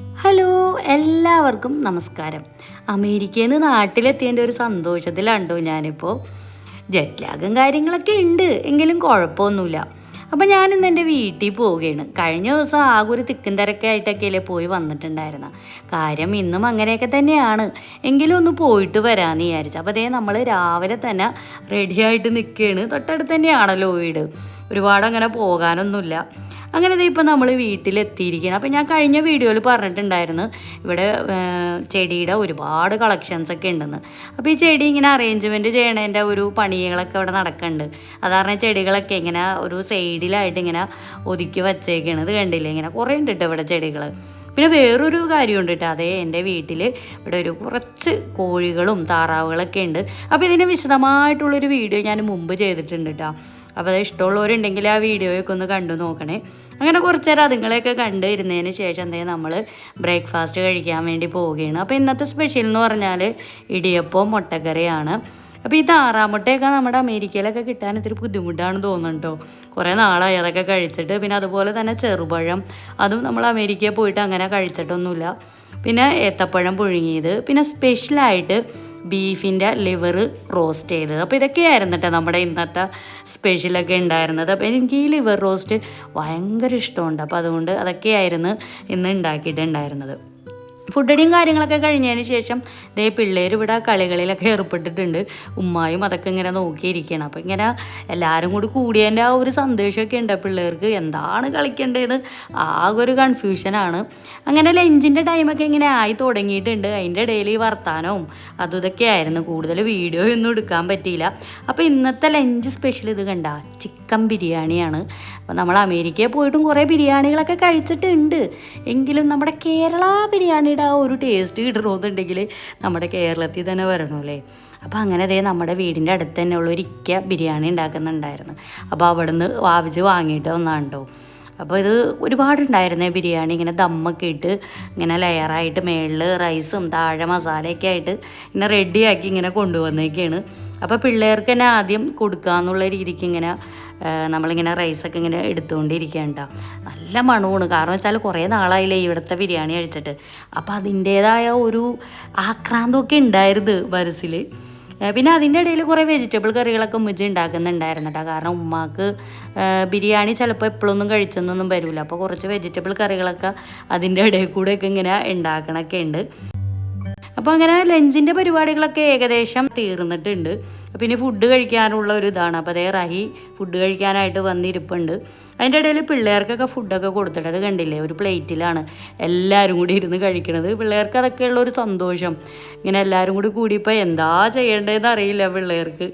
Hello എല്ലാവർക്കും നമസ്കാരം. അമേരിക്കയിൽ നിന്ന് നാട്ടിലെത്തിയതിന്റെ ഒരു സന്തോഷത്തിലാണ്ടോ ഞാനിപ്പോൾ ജെറ്റ് ലാഗും കാര്യങ്ങളൊക്കെ ഉണ്ട് എങ്കിലും കുഴപ്പമൊന്നുമില്ല. അപ്പം ഞാനിന്ന് എന്റെ വീട്ടിൽ പോവുകയാണ്. കഴിഞ്ഞ ദിവസം ആകെ ഒരു തിക്കും തിരക്കെ പോയി വന്നിട്ടുണ്ടായിരുന്ന. കാര്യം ഇന്നും അങ്ങനെയൊക്കെ തന്നെയാണ്. എങ്കിലും ഒന്ന് പോയിട്ട് വരാമെന്ന് വിചാരിച്ചു. അപ്പോൾ അതേ നമ്മൾ രാവിലെ തന്നെ റെഡിയായിട്ട് നിൽക്കുകയാണ് തൊട്ടടുത്ത് തന്നെയാണല്ലോ വീട്. ഒരുപാട് അങ്ങനെ പോകാനൊന്നുമില്ല. അങ്ങനെ ദേ ഇപ്പം നമ്മൾ വീട്ടിലെത്തിയിരിക്കുകയാണ് അപ്പോൾ ഞാൻ കഴിഞ്ഞ വീഡിയോയിൽ പറഞ്ഞിട്ടുണ്ടായിരുന്നു ഇവിടെ ചെടിയുടെ ഒരുപാട് കളക്ഷൻസ് ഒക്കെ ഉണ്ടെന്ന്. അപ്പോൾ ഈ ചെടി ഇങ്ങനെ അറേഞ്ച്മെന്റ് ചെയ്യണതിന്റെ ഒരു പണികളൊക്കെ ഇവിടെ നടക്കുന്നുണ്ട്. അത് കാരണം ചെടികളൊക്കെ ഇങ്ങനെ ഒരു സൈഡിലായിട്ട് ഇങ്ങനെ ഒതുക്കി വച്ചേക്കാണ്. ഇത് കണ്ടില്ലേ? ഇങ്ങനെ കുറേ ഉണ്ട് കേട്ടോ ഇവിടെ ചെടികൾ പിന്നെ വേറൊരു കാര്യമുണ്ട് കേട്ടോ അതേ എന്റെ വീട്ടിൽ ഇവിടെ ഒരു കുറച്ച് കോഴികളും താറാവുകളൊക്കെ ഉണ്ട്. അപ്പോൾ ഇതിന്റെ വിശദമായിട്ടുള്ളൊരു വീഡിയോ ഞാൻ മുമ്പ് ചെയ്തിട്ടുണ്ട് കേട്ടോ അപ്പോൾ ഇഷ്ടമുള്ളവരുണ്ടെങ്കിൽ ആ വീഡിയോയൊക്കെ ഒന്ന് കണ്ടു നോക്കണേ. അങ്ങനെ കുറച്ച് നേരം അതുങ്ങളെയൊക്കെ കണ്ട് ഇരുന്നതിന് ശേഷം എന്തെങ്കിലും നമ്മൾ ബ്രേക്ക്ഫാസ്റ്റ് കഴിക്കാൻ വേണ്ടി പോവുകയാണ്. അപ്പോൾ ഇന്നത്തെ സ്പെഷ്യൽ എന്ന് പറഞ്ഞാൽ ഇടിയപ്പവും മുട്ടക്കറിയാണ്. അപ്പോൾ ഈ താറാമുട്ടയൊക്കെ നമ്മുടെ അമേരിക്കയിലൊക്കെ കിട്ടാൻ ഇത്തിരി ബുദ്ധിമുട്ടാണ് തോന്നുന്നുണ്ടോ? കുറേ നാളായി അതൊക്കെ കഴിച്ചിട്ട്. പിന്നെ അതുപോലെ തന്നെ ചെറുപഴം അതും നമ്മൾ അമേരിക്കയിൽ പോയിട്ട് അങ്ങനെ കഴിച്ചിട്ടൊന്നുമില്ല. പിന്നെ ഏത്തപ്പഴം പുഴുങ്ങിയത്. പിന്നെ സ്പെഷ്യലായിട്ട് ബീഫിന്റെ ലിവർ റോസ്റ്റ് ചെയ്തത്. അപ്പോൾ ഇതൊക്കെയായിരുന്നു കേട്ടോ നമ്മുടെ ഇന്നത്തെ സ്പെഷ്യലൊക്കെ ഉണ്ടായിരുന്നത്. അപ്പോൾ എനിക്ക് ഈ ലിവർ റോസ്റ്റ് ഭയങ്കര ഇഷ്ടമുണ്ട്. അപ്പോൾ അതുകൊണ്ട് അതൊക്കെയായിരുന്നു ഇന്ന് ഉണ്ടാക്കിയിട്ടുണ്ടായിരുന്നത്. ഫുഡടിയും കാര്യങ്ങളൊക്കെ കഴിഞ്ഞതിന് ശേഷം ദേ പിള്ളേർ ഇവിടെ കളികളിലൊക്കെ ഏർപ്പെട്ടിട്ടുണ്ട്. ഉമ്മായും അതൊക്കെ ഇങ്ങനെ നോക്കിയിരിക്കണം അപ്പോൾ ഇങ്ങനെ എല്ലാവരും കൂടി കൂടിയതിന്റെ ആ ഒരു സന്ദേശമൊക്കെ ഉണ്ട് പിള്ളേർക്ക്. എന്താണ് കളിക്കേണ്ടത്? ആകെ ഒരു കൺഫ്യൂഷനാണ് അങ്ങനെ ലഞ്ചിന്റെ ടൈമൊക്കെ ഇങ്ങനെ ആയി തുടങ്ങിയിട്ടുണ്ട്. അതിന്റെ ഇടയിൽ ഈ വർത്താനവും അതും ഇതൊക്കെ ആയിരുന്നു. കൂടുതൽ വീഡിയോ ഒന്നും എടുക്കാൻ പറ്റിയില്ല. അപ്പോൾ ഇന്നത്തെ ലഞ്ച് സ്പെഷ്യൽ ഇത് കണ്ട ചിക്കൻ ബിരിയാണിയാണ്. അപ്പോൾ നമ്മൾ അമേരിക്കയിൽ പോയിട്ടും കുറേ ബിരിയാണികളൊക്കെ കഴിച്ചിട്ടുണ്ട്. എങ്കിലും നമ്മുടെ കേരള ബിരിയാണിയുടെ ആ ഒരു ടേസ്റ്റ് കിട്ടണമെന്നുണ്ടെങ്കിൽ നമ്മുടെ കേരളത്തിൽ തന്നെ വരണമല്ലേ അപ്പോൾ അങ്ങനെ അതേ നമ്മുടെ വീടിന്റെ അടുത്ത് തന്നെ ഉള്ള ഒരു ഇക്ക ബിരിയാണി ഉണ്ടാക്കുന്നുണ്ടായിരുന്നു. അപ്പോൾ അവിടുന്ന് വാവിച്ച് വാങ്ങിയിട്ട് വന്നാണ്ടോ. അപ്പോൾ ഇത് ഒരുപാടുണ്ടായിരുന്നേ ബിരിയാണി. ഇങ്ങനെ ദമ്മൊക്കെ ഇട്ട് ഇങ്ങനെ ലെയറായിട്ട് മേളിൽ റൈസും താഴെ മസാലയൊക്കെ ആയിട്ട് ഇങ്ങനെ റെഡിയാക്കി ഇങ്ങനെ കൊണ്ടുവന്നേക്കാണ്. അപ്പോൾ പിള്ളേർക്ക് തന്നെ ആദ്യം കൊടുക്കുക എന്നുള്ള രീതിക്ക് ഇങ്ങനെ നമ്മളിങ്ങനെ റൈസൊക്കെ ഇങ്ങനെ എടുത്തുകൊണ്ടിരിക്കേണ്ട നല്ല മണമാണ്. കാരണം വെച്ചാൽ കുറേ നാളായില്ലേ ഇവിടുത്തെ ബിരിയാണി കഴിച്ചിട്ട്. അപ്പോൾ അതിന്റേതായ ഒരു ആക്രാന്തമൊക്കെ ഉണ്ടായിരുന്നു മനസ്സിൽ പിന്നെ അതിന്റെ ഇടയിൽ കുറേ വെജിറ്റബിൾ കറികളൊക്കെ ഉമ്മച്ചി ഉണ്ടാക്കുന്നുണ്ടായിരുന്നു കേട്ടോ കാരണം ഉമ്മാക്ക് ബിരിയാണി ചിലപ്പോൾ എപ്പോഴൊന്നും കഴിച്ചെന്നൊന്നും വരില്ല. അപ്പോൾ കുറച്ച് വെജിറ്റബിൾ കറികളൊക്കെ അതിന്റെ ഇടയിൽ കൂടെയൊക്കെ ഇങ്ങനെ ഉണ്ടാക്കണമൊക്കെ ഉണ്ട്. അപ്പോൾ അങ്ങനെ ലഞ്ചിന്റെ പരിപാടികളൊക്കെ ഏകദേശം തീർന്നിട്ടുണ്ട്. ഇനി ഫുഡ് കഴിക്കാനുള്ള ഒരു ഇതാണ്. അപ്പോൾ അതേ റഹി ഫുഡ് കഴിക്കാനായിട്ട് വന്നിരിപ്പുണ്ട്. അതിന്റെ ഇടയിൽ പിള്ളേർക്കൊക്കെ ഫുഡൊക്കെ കൊടുത്തിട്ട് അത് കണ്ടില്ലേ? ഒരു പ്ലേറ്റിലാണ് എല്ലാവരും കൂടി ഇരുന്ന് കഴിക്കണത്. പിള്ളേർക്ക് അതൊക്കെയുള്ള ഒരു സന്തോഷം. ഇങ്ങനെ എല്ലാവരും കൂടി കൂടിയപ്പോൾ എന്താ ചെയ്യേണ്ടതെന്ന് അറിയില്ല പിള്ളേർക്ക്.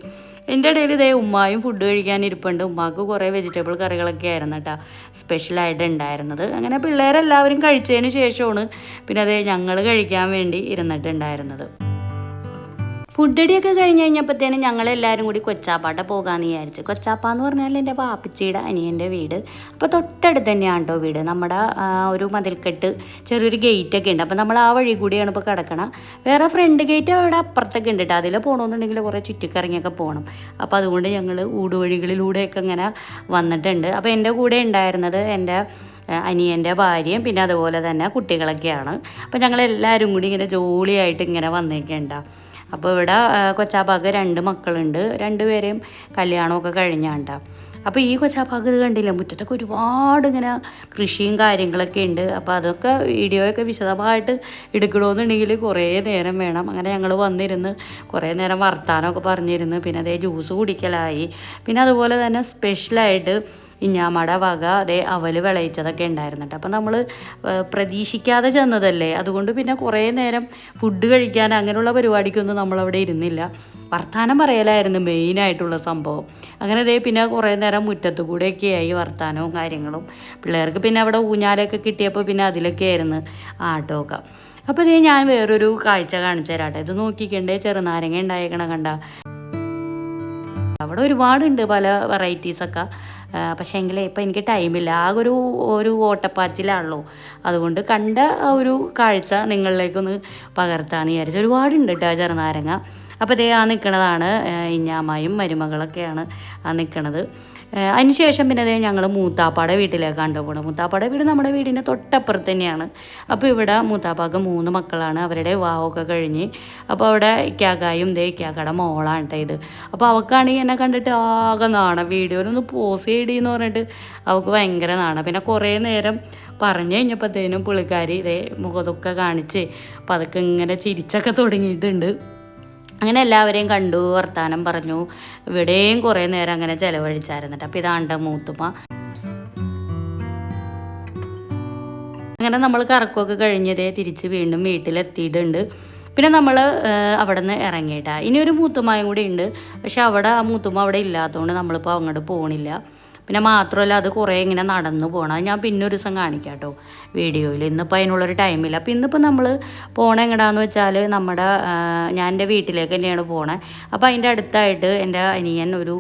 എന്റെ ഇടയിൽ ഇതേ ഉമ്മായും ഫുഡ് കഴിക്കാൻ ഇരിപ്പുണ്ട്. ഉമ്മാക്ക് കുറേ വെജിറ്റബിൾ കറികളൊക്കെ ആയിരുന്നു കേട്ടോ. സ്പെഷ്യലായിട്ട് ഉണ്ടായിരുന്നത്. അങ്ങനെ പിള്ളേരെല്ലാവരും കഴിച്ചതിന് ശേഷമാണ് പിന്നെ അതേ ഞങ്ങൾ കഴിക്കാൻ വേണ്ടി ഇരുന്നിട്ടുണ്ടായിരുന്നത്. ഫുഡടിയൊക്കെ കഴിഞ്ഞ് കഴിഞ്ഞപ്പോഴത്തേനും ഞങ്ങളെല്ലാവരും കൂടി കൊച്ചാപ്പാട്ട പോകാമെന്ന് വിചാരിച്ചു. കൊച്ചാപ്പ എന്ന് പറഞ്ഞാൽ എന്റെ പാപ്പിച്ചിയുടെ അനിയന്റെ വീട്. അപ്പോൾ തൊട്ടടുത്ത് തന്നെയാണ് കേട്ടോ വീട്. നമ്മുടെ ഒരു മതിൽക്കെട്ട് ചെറിയൊരു ഗേറ്റൊക്കെ ഉണ്ട്. അപ്പോൾ നമ്മൾ ആ വഴി കൂടിയാണ് ഇപ്പോൾ കിടക്കണം. വേറെ ഫ്രണ്ട് ഗേറ്റ് അവിടെ അപ്പുറത്തൊക്കെ ഉണ്ട് കേട്ടോ. അതിൽ പോകണമെന്നുണ്ടെങ്കിൽ കുറേ ചുറ്റിക്കറങ്ങിയൊക്കെ പോകണം. അപ്പോൾ അതുകൊണ്ട് ഞങ്ങൾ ഊടുവഴികളിലൂടെയൊക്കെ ഇങ്ങനെ വന്നിട്ടുണ്ട്. അപ്പോൾ എന്റെ കൂടെ ഉണ്ടായിരുന്നത് എന്റെ അനിയന്റെ ഭാര്യയും പിന്നെ അതുപോലെ തന്നെ കുട്ടികളൊക്കെയാണ്. അപ്പോൾ ഞങ്ങളെല്ലാവരും കൂടി ഇങ്ങനെ ജോളിയായിട്ട് ഇങ്ങനെ വന്നേക്കേണ്ട അപ്പോൾ ഇവിടെ കൊച്ചാപ്പാക്ക് രണ്ട് മക്കളുണ്ട്. രണ്ടുപേരെയും കല്യാണമൊക്കെ കഴിഞ്ഞാണ്ട. അപ്പോൾ ഈ കൊച്ചാപ്പാക്ക് ഇത് കണ്ടില്ല? മുറ്റത്തൊക്കെ ഒരുപാട് ഇങ്ങനെ കൃഷിയും കാര്യങ്ങളൊക്കെ ഉണ്ട്. അപ്പോൾ അതൊക്കെ വീഡിയോയൊക്കെ വിശദമായിട്ട് എടുക്കണമെന്നുണ്ടെങ്കിൽ കുറേ നേരം വേണം. അങ്ങനെ ഞങ്ങൾ വന്നിരുന്ന് കുറേ നേരം വർത്താനമൊക്കെ പറഞ്ഞിരുന്ന്. പിന്നെ അതേ ജ്യൂസ് കുടിക്കലായി. പിന്നെ അതുപോലെ തന്നെ സ്പെഷ്യലായിട്ട് ഇഞ്ഞാമട വക അതേ അവൽ വിളയിച്ചതൊക്കെ ഉണ്ടായിരുന്നു കേട്ടോ അപ്പം നമ്മൾ പ്രതീക്ഷിക്കാതെ ചെന്നതല്ലേ? അതുകൊണ്ട് പിന്നെ കുറേ നേരം ഫുഡ് കഴിക്കാൻ അങ്ങനെയുള്ള പരിപാടിക്കൊന്നും നമ്മളവിടെ ഇരുന്നില്ല. വർത്താനം പറയലായിരുന്നു മെയിനായിട്ടുള്ള സംഭവം. അങ്ങനെ അതേ പിന്നെ കുറേ നേരം മുറ്റത്ത് കൂടെയൊക്കെ ആയി വർത്താനവും കാര്യങ്ങളും. പിള്ളേർക്ക് പിന്നെ അവിടെ ഊഞ്ഞാലൊക്കെ കിട്ടിയപ്പോൾ പിന്നെ അതിലൊക്കെ ആയിരുന്നു ആട്ടമൊക്കെ. അപ്പോൾ ഇതേ ഞാൻ വേറൊരു കാഴ്ച കാണിച്ചു തരാട്ടെ. ഇത് നോക്കിക്കണ്ടേ ചെറുനാരങ്ങ ഉണ്ടായേക്കണ കണ്ട. അവിടെ ഒരുപാടുണ്ട് പല വെറൈറ്റീസൊക്കെ പക്ഷേ എങ്കിൽ ഇപ്പം എനിക്ക് ടൈമില്ല. ആകെ ഒരു ഒരു ഓട്ടപ്പാച്ചിലാണല്ലോ. അതുകൊണ്ട് കണ്ട ഒരു കാഴ്ച നിങ്ങളിലേക്കൊന്ന് പകർത്താന്ന് വിചാരിച്ചു ഒരുപാടുണ്ട് കേട്ടോ ചെറുനാരങ്ങ. അപ്പോൾ ഇതേ ആ നിൽക്കണതാണ് ഇഞ്ഞാമ്മയും മരുമകളൊക്കെയാണ് ആ നിൽക്കണത് അതിനുശേഷം അതിന് ശേഷം പിന്നെ അതേ ഞങ്ങൾ മൂത്താപ്പാടെ വീട്ടിലേക്ക് കണ്ടുപോകണം മൂത്താപ്പാടെ വീട് നമ്മുടെ വീടിന്റെ തൊട്ടപ്പുറത്ത് തന്നെയാണ്. അപ്പോൾ ഇവിടെ മൂത്താപ്പാക്ക് മൂന്ന് മക്കളാണ് അവരുടെ വാവൊക്കെ കഴിഞ്ഞ് അപ്പോൾ അവിടെ ഇക്കാക്കായും ദേ ഇക്കാക്കയുടെ മോളാണ് ഇത്. അപ്പോൾ അവൾക്കാണെങ്കിൽ എന്നെ കണ്ടിട്ട് ആകെ നാണം. വീഡിയോയിലൊന്ന് പോസ് ചെയ്യടിയെന്ന് പറഞ്ഞിട്ട് അവൾക്ക് ഭയങ്കര നാണം. പിന്നെ കുറേ നേരം പറഞ്ഞു കഴിഞ്ഞപ്പോഴത്തേനും പുള്ളിക്കാരി ഇതേ മുഖത്തൊക്കെ കാണിച്ച് അപ്പോൾ അതൊക്കെ ഇങ്ങനെ ചിരിച്ചൊക്കെ തുടങ്ങിയിട്ടുണ്ട്. അങ്ങനെ എല്ലാവരെയും കണ്ടു വർത്താനം പറഞ്ഞു. ഇവിടെയും കുറേ നേരം അങ്ങനെ ചിലവഴിച്ചായിരുന്നിട്ട്. അപ്പോൾ ഇതാണ്ട മൂത്തുമ്മ. അങ്ങനെ നമ്മൾ കറക്കമൊക്കെ കഴിഞ്ഞതേ തിരിച്ച് വീണ്ടും വീട്ടിലെത്തിയിട്ടുണ്ട്. പിന്നെ നമ്മൾ അവിടെ നിന്ന് ഇറങ്ങിയിട്ടാ. ഇനി ഒരു മൂത്തുമായും കൂടി ഉണ്ട്. പക്ഷെ അവിടെ ആ മൂത്തുമ്മ അവിടെ ഇല്ലാത്തതുകൊണ്ട് നമ്മളിപ്പോൾ അങ്ങോട്ട് പോകണില്ല പിന്നെ മാത്രമല്ല അത് കുറേ ഇങ്ങനെ നടന്നു പോകണം അത് ഞാൻ പിന്നെ ഒരു ദിവസം കാണിക്കാം കേട്ടോ വീഡിയോയിൽ ഇന്നിപ്പോൾ അതിനുള്ളൊരു ടൈമില്ല. അപ്പോൾ ഇന്നിപ്പോൾ നമ്മൾ പോണ എങ്ങടാന്ന് വെച്ചാൽ നമ്മുടെ ഞാൻ എന്റെ വീട്ടിലേക്ക് തന്നെയാണ് പോണേ. അപ്പോൾ അതിന്റെ അടുത്തായിട്ട് എന്റെ അനിയൻ ഒരു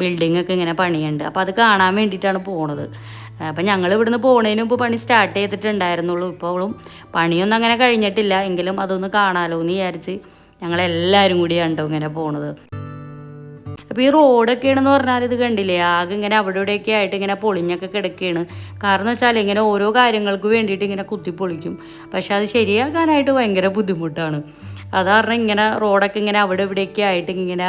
ബിൽഡിംഗ് ഒക്കെ ഇങ്ങനെ പണിയുണ്ട്. അപ്പോൾ അത് കാണാൻ വേണ്ടിയിട്ടാണ് പോണത്. അപ്പം ഞങ്ങൾ ഇവിടുന്ന് പോണതിന് മുമ്പ് പണി സ്റ്റാർട്ട് ചെയ്തിട്ടുണ്ടായിരുന്നുള്ളൂ. ഇപ്പോഴും പണിയൊന്നും അങ്ങനെ കഴിഞ്ഞിട്ടില്ല. എങ്കിലും അതൊന്ന് കാണാലോ എന്ന് വിചാരിച്ച് ഞങ്ങളെല്ലാവരും കൂടി കണ്ടു ഇങ്ങനെ പോണത്. അപ്പോൾ ഈ റോഡൊക്കെയാണെന്ന് പറഞ്ഞാൽ ഇത് കണ്ടില്ലേ? ആകെ ഇങ്ങനെ അവിടെ ഇവിടെയൊക്കെ ആയിട്ട് ഇങ്ങനെ പൊളിഞ്ഞൊക്കെ കിടക്കുകയാണ് കാരണം എന്ന് വെച്ചാൽ ഇങ്ങനെ ഓരോ കാര്യങ്ങൾക്ക് വേണ്ടിയിട്ട് ഇങ്ങനെ കുത്തി പൊളിക്കും പക്ഷെ അത് ശരിയാക്കാനായിട്ട് ഭയങ്കര ബുദ്ധിമുട്ടാണ്. അത് കാരണം ഇങ്ങനെ റോഡൊക്കെ ഇങ്ങനെ അവിടെ ഇവിടെയൊക്കെ ആയിട്ട് ഇങ്ങനെ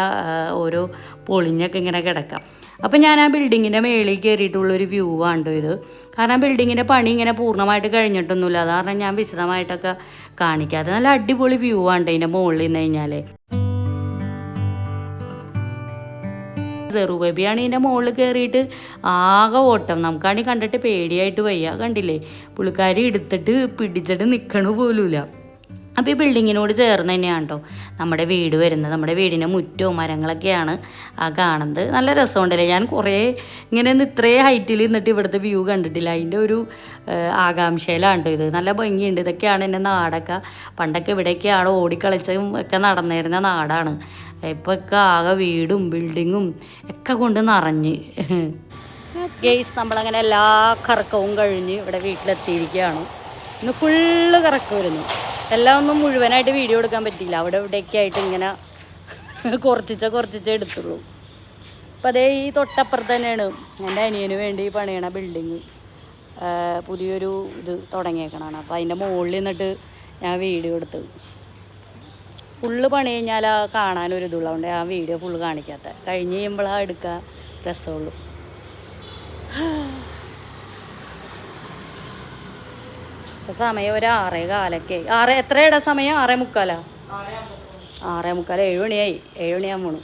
ഓരോ പൊളിഞ്ഞൊക്കെ ഇങ്ങനെ കിടക്കാം. അപ്പം ഞാൻ ആ ബിൽഡിങ്ങിന്റെ മേളിൽ കയറിയിട്ടുള്ളൊരു വ്യൂ ആണ് ട്ടോ ഇത്. കാരണം ബിൽഡിങ്ങിന്റെ പണി ഇങ്ങനെ പൂർണമായിട്ട് കഴിഞ്ഞിട്ടൊന്നുമില്ല. അത് കാരണം ഞാൻ വിശദമായിട്ടൊക്കെ കാണിക്കാതെ നല്ല അടിപൊളി വ്യൂ ആണ്ട് ഇതിന്റെ മുകളിൽ നിന്ന് കഴിഞ്ഞാൽ ചെറുബേബിയാണ് ഇതിന്റെ മുകളിൽ കയറിയിട്ട് ആകെ ഓട്ടം. നമുക്കാണെങ്കിൽ കണ്ടിട്ട് പേടിയായിട്ട് വയ്യ. കണ്ടില്ലേ? പുള്ളിക്കാരി എടുത്തിട്ട് പിടിച്ചിട്ട് നിൽക്കണ പോലുമില്ല. അപ്പോൾ ഈ ബിൽഡിങ്ങിനോട് ചേർന്ന് തന്നെയാണ് കേട്ടോ നമ്മുടെ വീട് വരുന്നത്. നമ്മുടെ വീടിന്റെ മുറ്റവും മരങ്ങളൊക്കെയാണ് ആ കാണുന്നത്. നല്ല രസമുണ്ടല്ലേ? ഞാൻ കുറേ ഇങ്ങനെ ഒന്ന് ഇത്രേ ഹൈറ്റിൽ നിന്നിട്ട് ഇവിടുത്തെ വ്യൂ കണ്ടിട്ടില്ല. അതിന്റെ ഒരു ആകാംക്ഷയിലാണ് കേട്ടോ ഇത്. നല്ല ഭംഗിയുണ്ട്. ഇതൊക്കെയാണ് എന്റെ നാടൊക്കെ. പണ്ടൊക്കെ ഇവിടെയൊക്കെയാണ് ഓടിക്കളിച്ചും ഒക്കെ നടന്നിരുന്ന നാടാണ്. ഇപ്പോൾ ഒക്കെ ആകെ വീടും ബിൽഡിങ്ങും ഒക്കെ കൊണ്ട് നിറഞ്ഞ്. ഗെയ്സ് നമ്മളങ്ങനെ എല്ലാ കറക്കവും കഴിഞ്ഞ് ഇവിടെ വീട്ടിലെത്തിയിരിക്കുകയാണ്. ഇന്ന് ഫുള്ള് കറക്കമായിരുന്നു എല്ലാം ഒന്നും മുഴുവനായിട്ട് വീഡിയോ എടുക്കാൻ പറ്റിയില്ല. അവിടെ ഇവിടെയൊക്കെ ആയിട്ട് ഇങ്ങനെ കുറച്ചിച്ച കുറച്ചിച്ച എടുത്തുള്ളൂ. അപ്പം അതേ ഈ തൊട്ടപ്പുറത്ത് തന്നെയാണ് എന്റെ അനിയന് വേണ്ടി പണിയണ ബിൽഡിങ് പുതിയൊരു ഇത് തുടങ്ങിയേക്കണാണ് അപ്പോൾ അതിന്റെ മുകളിൽ നിന്നിട്ട് ഞാൻ വീഡിയോ എടുത്തു. ഫുള്ള് പണി കഴിഞ്ഞാൽ ആ കാണാനൊരു ഇതുള്ളതുകൊണ്ട് ആ വീഡിയോ ഫുള്ള് കാണിക്കാത്ത. കഴിഞ്ഞ് കഴിയുമ്പോഴാണ് എടുക്കുക രസമുള്ളൂ. ഇപ്പൊ സമയം ഒരു ആറേ കാലൊക്കെ. ആറ് എത്രയുടെ സമയം? ആറേ മുക്കാലാ? ആറേ മുക്കാൽ ഏഴ് മണിയായി. ഏഴ് മണിയാകുമ്പോൾ